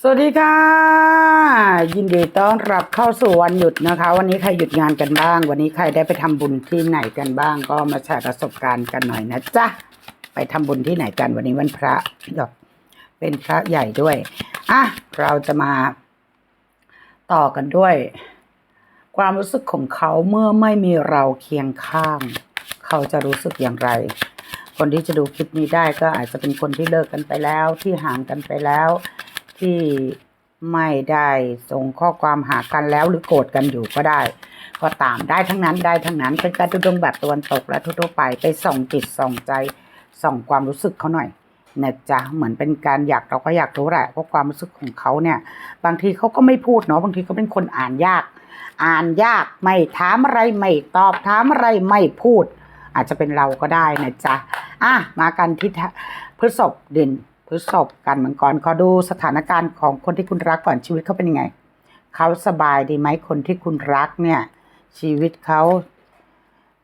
สวัสดีค่ะ ยินดีต้อนรับเข้าสู่วันหยุดนะคะ วันนี้ใครหยุดงานกันบ้าง วันนี้ใครได้ไปทำบุญที่ไหนกันบ้าง ก็มาแชร์ประสบการณ์กันหน่อยนะจ๊ะไปทำบุญที่ไหนกันวันนี้วันพระเป็นพระใหญ่ด้วยอะเราจะมาต่อกันด้วย ความรู้สึกของเขาเมื่อไม่มีเราเคียงข้าง เขาจะรู้สึกอย่างไร คนที่จะดูคลิปนี้ได้ก็อาจจะเป็นคนที่เลิกกันไปแล้ว ที่ห่างกันไปแล้ว ที่ไม่ได้ส่งข้อความหากันแล้วหรือโกรธกันอยู่ก็ได้ ก็ตามได้ทั้งนั้นได้ทั้งนั้นเป็นการทุดงแบบตะวันตกและทั่วไปไปส่องจิตส่องใจส่องความรู้สึกเขาหน่อยนะจ๊ะเหมือนเป็นการอยากเราก็อยากรู้แหละว่าความรู้สึกของเขาเนี่ย บางทีเขาก็ไม่พูดเนาะบางทีเขาเป็นคนอ่านยาก อ่านยากไม่ถามอะไรไม่ตอบถามอะไรไม่พูด อาจจะเป็นเราก็ได้นะจ๊ะอะมากันที่พฤษภเด่น พฤษภกันมังกรขอดูสถานการณ์ของคนที่คุณรักก่อนชีวิตเขาเป็นยังไงเขาสบายดีไหมคนที่คุณรักเนี่ย ชีวิตเขา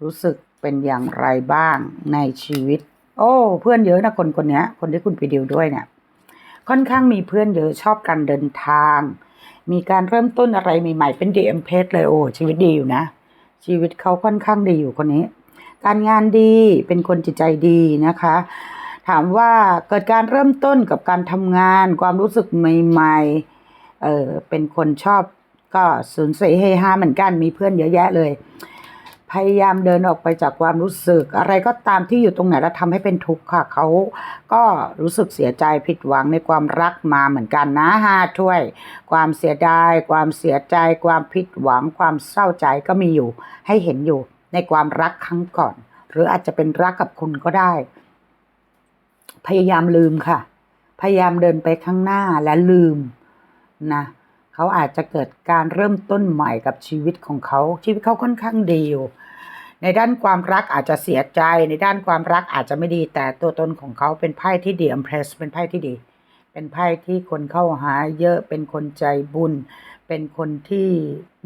รู้สึกเป็นอย่างไรบ้างในชีวิต โอ้ เพื่อนเยอะนะคนคนนี้คนที่คุณไปดิวด้วยเนี่ย ค่อนข้างมีเพื่อนเยอะชอบการเดินทาง มีการเริ่มต้นอะไรใหม่ๆเป็น DM เพจเลยโอ้ชีวิตดีอยู่นะ ชีวิตเขาค่อนข้างดีอยู่คนนี้ การงานดีเป็นคนจิตใจดีนะคะ ถามว่าเกิดการเริ่มต้นกับการทำงาน ความรู้สึกใหม่ๆเออเป็นคนชอบก็สูญเสียเฮฮาเหมือนกันมีเพื่อนเยอะแยะเลย พยายามเดินออกไปจากความรู้สึก อะไรก็ตามที่อยู่ตรงไหนแล้วทำให้เป็นทุกข์ค่ะเขาก็รู้สึกเสียใจผิดหวังในความรักมาเหมือนกันนะฮาถ้วย ความเสียดาย ความเสียใจ ความผิดหวัง ความเศร้าใจก็มีอยู่ ให้เห็นอยู่ในความรักครั้งก่อน หรืออาจจะเป็นรักกับคุณก็ได้ พยายามลืมค่ะ พยายามเดินไปข้างหน้าและลืมนะเขาอาจจะเกิดการเริ่มต้นใหม่กับชีวิตของเขา ชีวิตเขาค่อนข้างดีอยู่ในด้านความรักอาจจะเสียใจ ในด้านความรักอาจจะไม่ดี แต่ตัวตนของเขาเป็นไพ่ที่ดี Empress เป็นไพ่ที่ดี เป็นไพ่ที่คนเข้าหาเยอะเป็นคนใจบุญ เป็นคนที่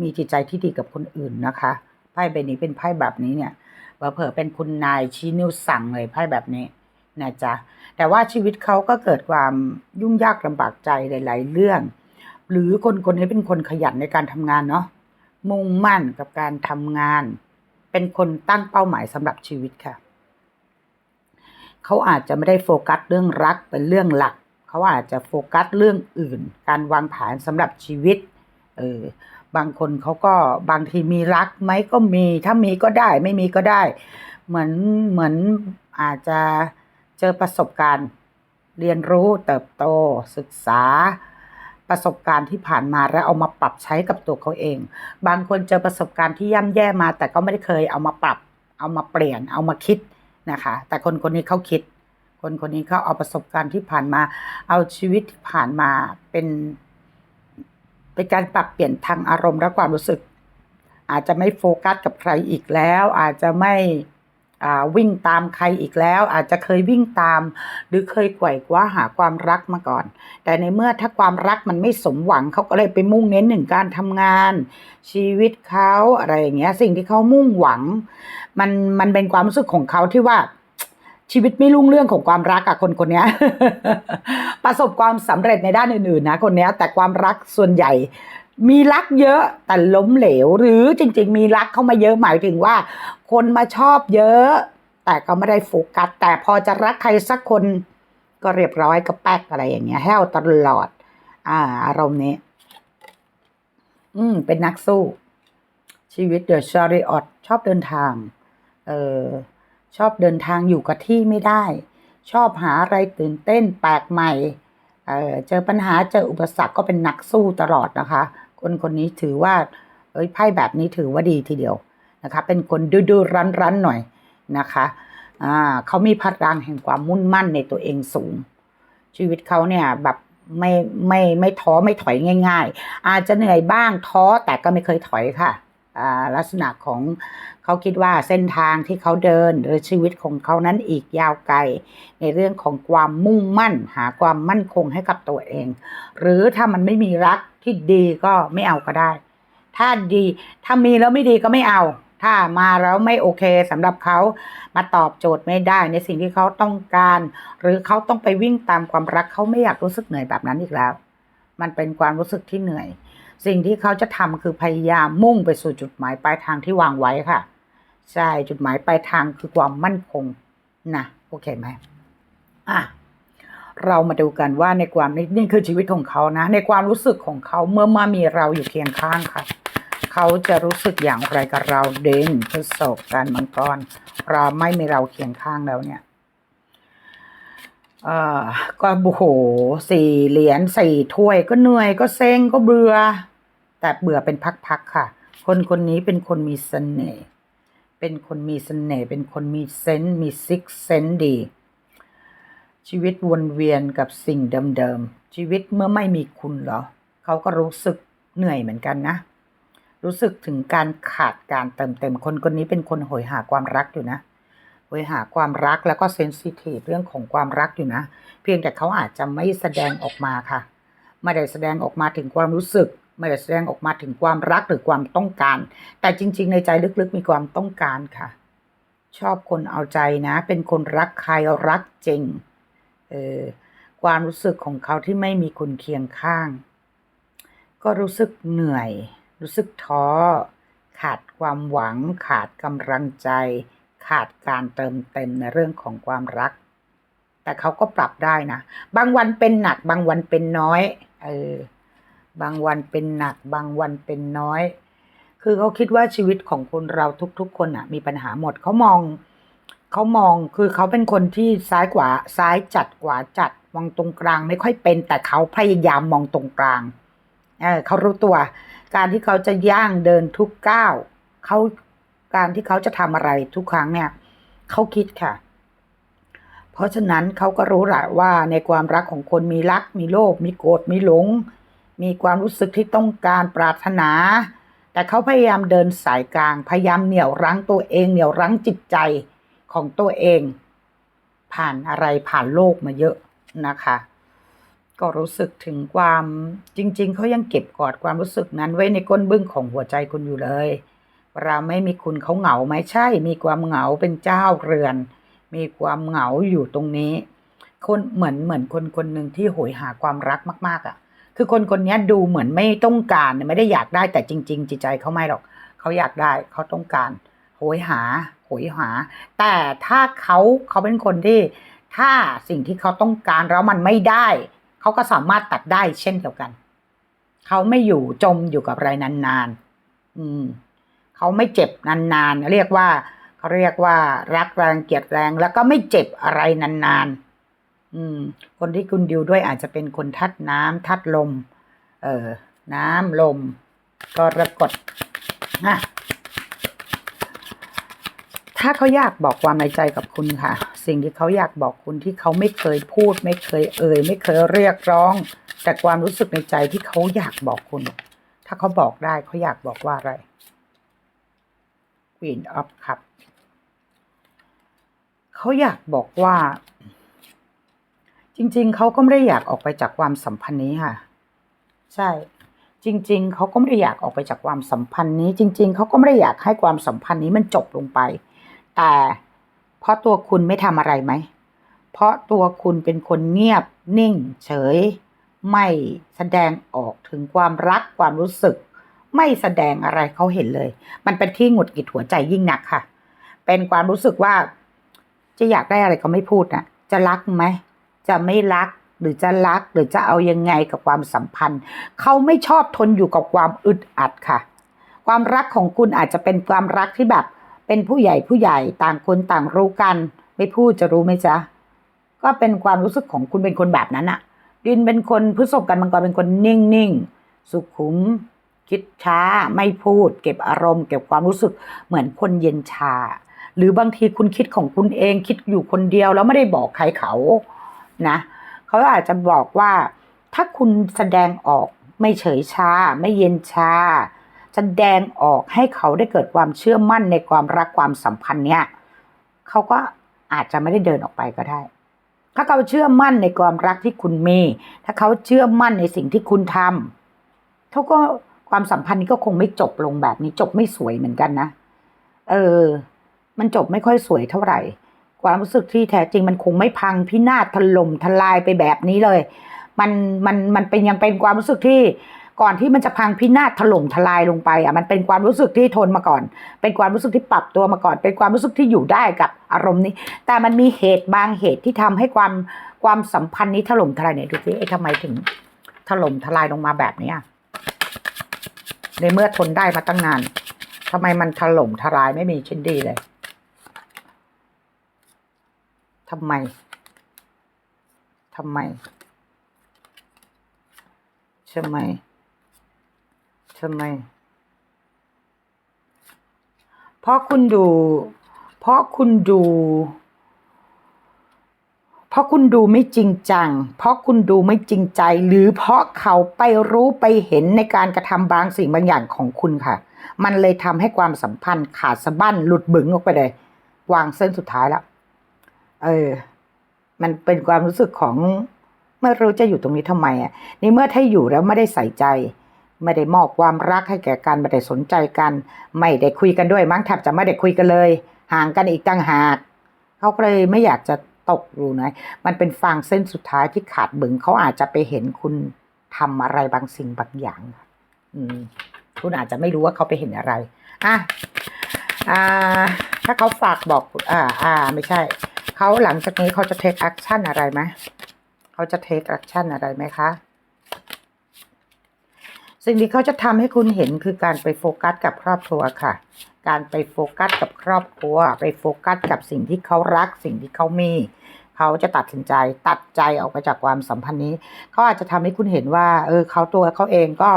มีจิตใจที่ดีกับคนอื่นนะคะไพ่ใบนี้เป็นไพ่แบบนี้เนี่ยเผลอเป็นคุณนายชี้นิ้วสั่งเลยไพ่แบบนี้ นะจ๊ะแต่ว่าชีวิตเขาก็เกิดความยุ่งยากลำบากใจหลาย ๆ เรื่อง หรือคนคนนี้เป็นคนขยันในการทำงานเนาะมุ่งมั่นกับการทำงาน เป็นคนตั้งเป้าหมายสำหรับชีวิตค่ะ เขาอาจจะไม่ได้โฟกัสเรื่องรักเป็นเรื่องหลัก เขาอาจจะโฟกัสเรื่องอื่น การวางแผนสำหรับชีวิตเออบางคนเขาก็บางทีมีรักไหมก็มี ถ้ามีก็ได้ ไม่มีก็ได้ เหมือนเหมือนอาจจะ เจอประสบการณ์ เรียนรู้เติบโต ศึกษา ประสบการณ์ที่ผ่านมาแล้วเอามาปรับใช้กับตัวเขาเอง บางคนเจอประสบการณ์ที่ย่ำแย่มา แต่ก็ไม่ได้เคยเอามาปรับ เอามาเปลี่ยน เอามาคิดนะคะ แต่คนคนนี้เขาคิด คนคนนี้เขาเอาประสบการณ์ที่ผ่านมา เอาชีวิตที่ผ่านมาเป็นเป็นการปรับเปลี่ยนทางอารมณ์และความรู้สึก อาจจะไม่โฟกัสกับใครอีกแล้ว อาจจะไม่ วิ่งตามใครอีกแล้ว อาจจะเคยวิ่งตาม หรือเคยไขว่คว้าหาความรักมาก่อน แต่ในเมื่อถ้าความรักมันไม่สมหวังเขาก็เลยไปมุ่งเน้นหนึ่งการทำงาน ชีวิตเขาอะไรอย่างเงี้ย สิ่งที่เขามุ่งหวัง มันมันเป็นความรู้สึกของเขาที่ว่าชีวิตไม่รุ่งเรื่องของความรักอะคนคนนี้ประสบความสำเร็จในด้านอื่นๆนะคนนี้แต่ความรักส่วนใหญ่ มีรักเยอะแต่ล้มเหลว หรือจริง ๆ มีรักเข้ามาเยอะหมายถึงว่า คนมาชอบเยอะ แต่ก็ไม่ได้โฟกัสแต่พอจะรักใครสักคนก็เรียบร้อยก็แป๊กอะไรอย่างเงี้ยแห้วตลอด อ่า อารมณ์นี้ อืม เป็นนักสู้ ชีวิตเดอะชาริออตชอบเดินทาง เออชอบเดินทางอยู่กับที่ไม่ได้ ชอบหาอะไรตื่นเต้นแปลกใหม่เออเจอปัญหาเจออุปสรรคก็เป็นนักสู้ตลอดนะคะ คนคนนี้ถือว่าเอ้ยไพ่แบบนี้ถือว่าดีทีเดียวนะคะเป็นคนดื้อๆรั้นๆหน่อยนะคะอ่าเขามีพลังแห่งความมุ่นมั่นในตัวเองสูง ชีวิตเขาเนี่ยแบบไม่ไม่ไม่ท้อไม่ถอยง่าย ๆ อาจจะเหนื่อยบ้างท้อแต่ก็ไม่เคยถอยค่ะ ลักษณะของเขาคิดว่าเส้นทางที่เขาเดินหรือชีวิตของเขานั้นอีกยาวไกล ในเรื่องของความมุ่งมั่น หาความมั่นคงให้กับตัวเอง หรือถ้ามันไม่มีรักที่ดีก็ไม่เอาก็ได้ ถ้าดีถ้ามีแล้วไม่ดีก็ไม่เอา ถ้ามาแล้วไม่โอเคสำหรับเขามาตอบโจทย์ไม่ได้ในสิ่งที่เขาต้องการ หรือเขาต้องไปวิ่งตามความรักเขาไม่อยากรู้สึกเหนื่อยแบบนั้นอีกแล้ว มันเป็นความรู้สึกที่เหนื่อย สิ่งที่เขาจะทำคือพยายามมุ่งไปสู่จุดหมายปลายทางที่วางไว้ค่ะ ใช่จุดหมายปลายทางคือความมั่นคงนะโอเคไหมอะเรามาดูกันว่าในความนี่นี่คือชีวิตของเขานะ ในความรู้สึกของเขาเมื่อมามีเราอยู่เคียงข้างค่ะ เขาจะรู้สึกอย่างไรกับเราเด่นพฤษภการมังกรเราไม่มีเราเคียงข้างแล้วเนี่ย ก็โอ้โหสี่เหรียญสี่ถ้วยก็เหนื่อยก็เซ็งก็เบื่อ แต่เบื่อเป็นพักๆค่ะ คนคนนี้เป็นคนมีเสน่ห์เป็นคนมีเสน่ห์เป็นคนมีเซนส์มีซิกเซนส์ดี ชีวิตวนเวียนกับสิ่งเดิมๆ ชีวิตเมื่อไม่มีคุณเหรอ เขาก็รู้สึกเหนื่อยเหมือนกันนะ รู้สึกถึงการขาดการเติมเต็มคนคนนี้เป็นคนโหยหาความรักอยู่นะ โหยหาความรักแล้วก็เซนซิทีฟเรื่องของความรักอยู่นะ เพียงแต่เขาอาจจะไม่แสดงออกมาค่ะ ไม่ได้แสดงออกมาถึงความรู้สึก ไม่ได้แสดงออกมาถึงความรักหรือความต้องการ แต่จริง ๆ ในใจลึกๆมีความต้องการค่ะ ชอบคนเอาใจนะ เป็นคนรักใครรักจริง เออความรู้สึกของเขาที่ไม่มีคุณเคียงข้าง ก็รู้สึกเหนื่อย รู้สึกท้อ ขาดความหวัง ขาดกำลังใจ ขาดการเติมเต็มในเรื่องของความรัก แต่เขาก็ปรับได้นะ บางวันเป็นหนัก บางวันเป็นน้อย เออ บางวันเป็นหนัก บางวันเป็นน้อย คือเขาคิดว่าชีวิตของคนเราทุก ๆ คนอะมีปัญหาหมด เขามอง เขามอง คือเขาเป็นคนที่ซ้ายกว่าซ้ายจัดกว่าจัด มองตรงกลางไม่ค่อยเป็น แต่เขาพยายามมองตรงกลาง เออเขารู้ตัว การที่เขาจะย่างเดินทุกก้าวเขา การที่เขาจะทำอะไรทุกครั้งเนี่ยเขาคิดค่ะ เพราะฉะนั้นเขาก็รู้แหละว่าในความรักของคนมีรัก มีโลภมีโกรธมีหลง มีความรู้สึกที่ต้องการปรารถนา แต่เขาพยายามเดินสายกลาง พยายามเหนี่ยวรั้งตัวเอง เหนี่ยวรั้งจิตใจของตัวเอง ผ่านอะไรผ่านโลกมาเยอะนะคะ ก็รู้สึกถึงความจริง ๆเขายังเก็บกอดความรู้สึกนั้นไว้ในก้นบึ้งของหัวใจคุณอยู่เลย เราไม่มีคุณเขาเหงาไหมใช่ มีความเหงาเป็นเจ้าเรือน มีความเหงาอยู่ตรงนี้ คนเหมือนเหมือนคนคนหนึ่งที่โหยหาความรักมาก ๆอะ คือคนคนนี้ดูเหมือนไม่ต้องการไม่ได้อยากได้แต่จริง ๆ จิตใจเขาไม่หรอก เขาอยากได้เขาต้องการโหยหาโหยหา แต่ถ้าเขาเขาเป็นคนที่ ถ้าสิ่งที่เขาต้องการแล้วมันไม่ได้ เขาก็สามารถตัดได้เช่นเดียวกัน เขาไม่อยู่จมอยู่กับอะไรนานๆ อืม เขาไม่เจ็บนานๆ เรียกว่าเขาเรียกว่ารักแรงเกลียดแรงแล้วก็ไม่เจ็บอะไรนานๆ อืม คนที่คุณดิวด้วยอาจจะเป็นคนทัดน้ำทัดลม เออ น้ำลมกรกฎนะถ้าเขาอยากบอกความในใจกับคุณค่ะ สิ่งที่เขาอยากบอกคุณที่เขาไม่เคยพูด ไม่เคยเอ่ย ไม่เคยเรียกร้อง แต่ความรู้สึกในใจที่เขาอยากบอกคุณ ถ้าเขาบอกได้เขาอยากบอกว่าอะไร Queen of Cup เขาอยากบอกว่า จริง ๆ เขาก็ไม่ได้อยากออกไปจากความสัมพันธ์นี้ค่ะ ใช่ จริง ๆ เขาก็ไม่ได้อยากออกไปจากความสัมพันธ์นี้ จริง ๆ เขาก็ไม่ได้อยากให้ความสัมพันธ์นี้มันจบลงไป แต่เพราะตัวคุณไม่ทำอะไรไหม เพราะตัวคุณเป็นคนเงียบนิ่ง เฉย ไม่แสดงออกถึงความรักความรู้สึก ไม่แสดงอะไรเขาเห็นเลย มันเป็นที่หงุดหงิดหัวใจยิ่งหนักค่ะ เป็นความรู้สึกว่า จะอยากได้อะไรก็ไม่พูดนะจะรักไหม จะไม่รักหรือจะรักหรือจะเอายังไงกับความสัมพันธ์ เขาไม่ชอบทนอยู่กับความอึดอัดค่ะ ความรักของคุณอาจจะเป็นความรักที่แบบ เป็นผู้ใหญ่ผู้ใหญ่ต่างคนต่างรู้กัน ไม่พูดจะรู้ไหมจ๊ะก็เป็นความรู้สึกของคุณเป็นคนแบบนั้นอะดินเป็นคนพฤษภกันมังกรเป็นคนนิ่งนิ่งๆสุขุม คิดช้าไม่พูด เก็บอารมณ์ เก็บความรู้สึกเหมือนคนเย็นชา หรือบางทีคุณคิดของคุณเองคิดอยู่คนเดียวแล้วไม่ได้บอกใครเขานะเขาอาจจะบอกว่า ถ้าคุณแสดงออกไม่เฉยชา ไม่เย็นชา แสดงออกให้เขาได้เกิดความเชื่อมั่นในความรักความสัมพันธ์เนี่ยเขาก็อาจจะไม่ได้เดินออกไปก็ได้ ถ้าเขาเชื่อมั่นในความรักที่คุณมี ถ้าเขาเชื่อมั่นในสิ่งที่คุณทำเขาก็ ความสัมพันธ์นี้ก็คงไม่จบลงแบบนี้ จบไม่สวยเหมือนกันนะ เออ มันจบไม่ค่อยสวยเท่าไหร่ ความรู้สึกที่แท้จริงมันคงไม่พังพินาศถล่มทลายไปแบบนี้เลย มันมันมันเป็นยังเป็นความรู้สึกที่ก่อนที่มันจะพังพินาศถล่มทลายลงไปอะมันเป็นความรู้สึกที่ทนมาก่อน เป็นความรู้สึกที่ปรับตัวมาก่อน เป็นความรู้สึกที่อยู่ได้กับอารมณ์นี้ แต่มันมีเหตุบางเหตุที่ทำให้ความความสัมพันธ์นี้ถล่มทลายเนี่ยดูสิไอ้ทำไมถึงถล่มทลายลงมาแบบนี้ย ในเมื่อทนได้มาตั้งนานทำไมมันถล่มทลายไม่มีชิ้นดีเลยทำไมทำไมทำไมทำไม เพราะคุณดู เพราะคุณดู ราะคุณดูไม่จริงจัง เพราะคุณดูไม่จริงใจ หรือเพราะเขาไปรู้ไปเห็นในการกระทำบางสิ่งบางอย่างของคุณค่ะ มันเลยทำให้ความสัมพันธ์ขาดสะบั้นหลุดบึงออกไปเลย วางเส้นสุดท้ายแล้ว เออ มันเป็นความรู้สึกของไม่รู้จะอยู่ตรงนี้ทำไมอะในเมื่อถ้าอยู่แล้วไม่ได้ใส่ใจ ไม่ได้มอบความรักให้แก่กันไม่ได้สนใจกัน ไม่ได้คุยกันด้วยมั้งแทบจะไม่ได้คุยกันเลย ห่างกันอีกต่างหากเขาเลยไม่อยากจะ ตกอยู่นะ มันเป็นฟางเส้นสุดท้ายที่ขาดบึงเขาอาจจะไปเห็นคุณทำอะไรบางสิ่งบางอย่าง อืม คุณอาจจะไม่รู้ว่าเขาไปเห็นอะไร อะ อ่า ถ้าเขาฝากบอก อ่า อ่า ไม่ใช่ เขาหลังจากนี้เขาจะเทคแอคชั่นอะไรไหมเขาจะเทคแอคชั่นอะไรไหมคะ สิ่งที่เขาจะทำให้คุณเห็นคือการไปโฟกัสกับครอบครัวค่ะ การไปโฟกัสกับครอบครัว ไปโฟกัสกับสิ่งที่เขารัก สิ่งที่เขามี เขาจะตัดสินใจตัดใจออกไปจากความสัมพันธ์นี้ เขาอาจจะทำให้คุณเห็นว่า เออเขาตัวเขาเองก็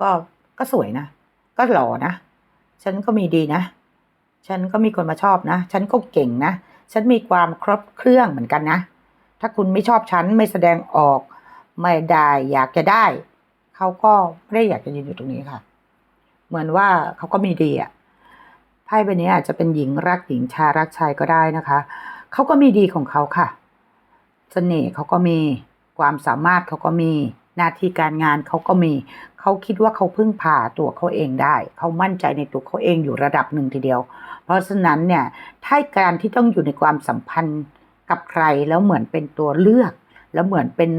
ก็ก็สวยนะ ก็หล่อนะ ฉันก็มีดีนะ ฉันก็มีคนมาชอบนะ ฉันก็เก่งนะ ฉันมีความครบเครื่องเหมือนกันนะ ถ้าคุณไม่ชอบฉันไม่แสดงออกไม่ได้อยากจะได้ เขาก็ไม่ได้อยากจะยืนอยู่ตรงนี้ค่ะ เหมือนว่าเขาก็มีดีอะ พ่ใบนี้อาจจะเป็นหญิงรักหญิงชายรักชายก็ได้นะคะ เขาก็มีดีของเขาค่ะเสน่ห์เขาก็มีความสามารถเขาก็มีหน้าที่การงานเขาก็มี เขาคิดว่าเขาพึ่งพาตัวเขาเองได้ เขามั่นใจในตัวเขาเองอยู่ระดับหนึ่งทีเดียว เพราะฉะนั้นเนี่ยถ้าการที่ต้องอยู่ในความสัมพันธ์กับใครแล้วเหมือนเป็นตัวเลือก แล้วเหมือนเป็น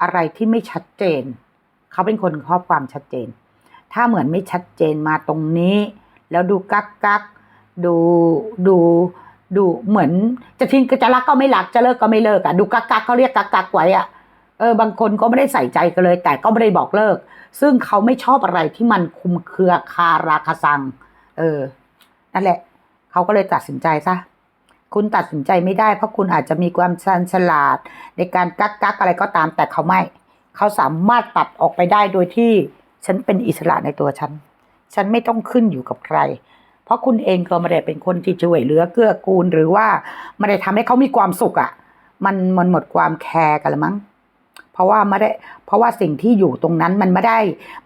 อะไรที่ไม่ชัดเจน เขาเป็นคนชอบความชัดเจน ถ้าเหมือนไม่ชัดเจนมาตรงนี้ แล้วดูกักกักดูดูดูเหมือน จะทิ้งก็จะรักก็ไม่รักจะเลิกก็ไม่เลิกอะดูกักกักเขาเรียกกักกักไว้อะเออบางคนก็ไม่ได้ใส่ใจกันเลย แต่ก็ไม่ได้บอกเลิก ซึ่งเขาไม่ชอบอะไรที่มันคุมเครือคาราคาซัง เออ นั่นแหละ เขาก็เลยตัดสินใจซะคุณตัดสินใจไม่ได้เพราะคุณอาจจะมีความชันฉลาด ในการกักกักอะไรก็ตามแต่เขาไม่ เขาสามารถตัดออกไปได้โดยที่ฉันเป็นอิสระในตัวฉัน ฉันไม่ต้องขึ้นอยู่กับใคร เพราะคุณเองก็ไม่ได้เป็นคนที่ช่วยเหลือเกื้อกูล หรือว่าไม่ได้ทำให้เขามีความสุขอะ่ะ มันมันหมดความแคร์กันล้วมั้ง เพราะว่าไม่ได้ เพราะว่าสิ่งที่อยู่ตรงนั้นมันไม่ได้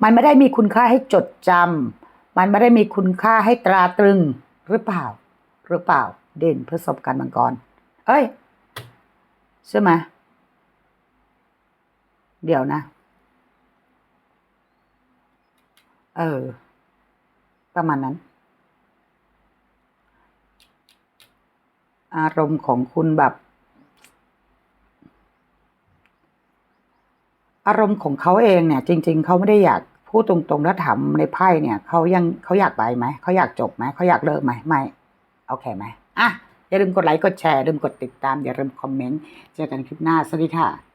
มันไม่ได้มีคุณค่าให้จดจำมันไม่ได้มีคุณค่าให้ตราตรึงหรือเปล่า หรือเปล่า เด่นประสบการณ์มังกร เอ้ยใช่ไหมเดี๋ยวนะ เออ ประมาณนั้น อารมณ์ของคุณแบบ อารมณ์ของเขาเองเนี่ย จริง ๆเขาไม่ได้อยากพูดตรงๆแล้วถามในไพ่เนี่ยเขายังเขาอยากไปไหมเขาอยากจบไหมเขาอยากเลิกไหมไม่โอเคไหมอะอย่าลืมกดไลค์กดแชร์อย่าลืมกดติดตามอย่าลืมคอมเมนต์เจอกันคลิปหน้าสวัสดีค่ะ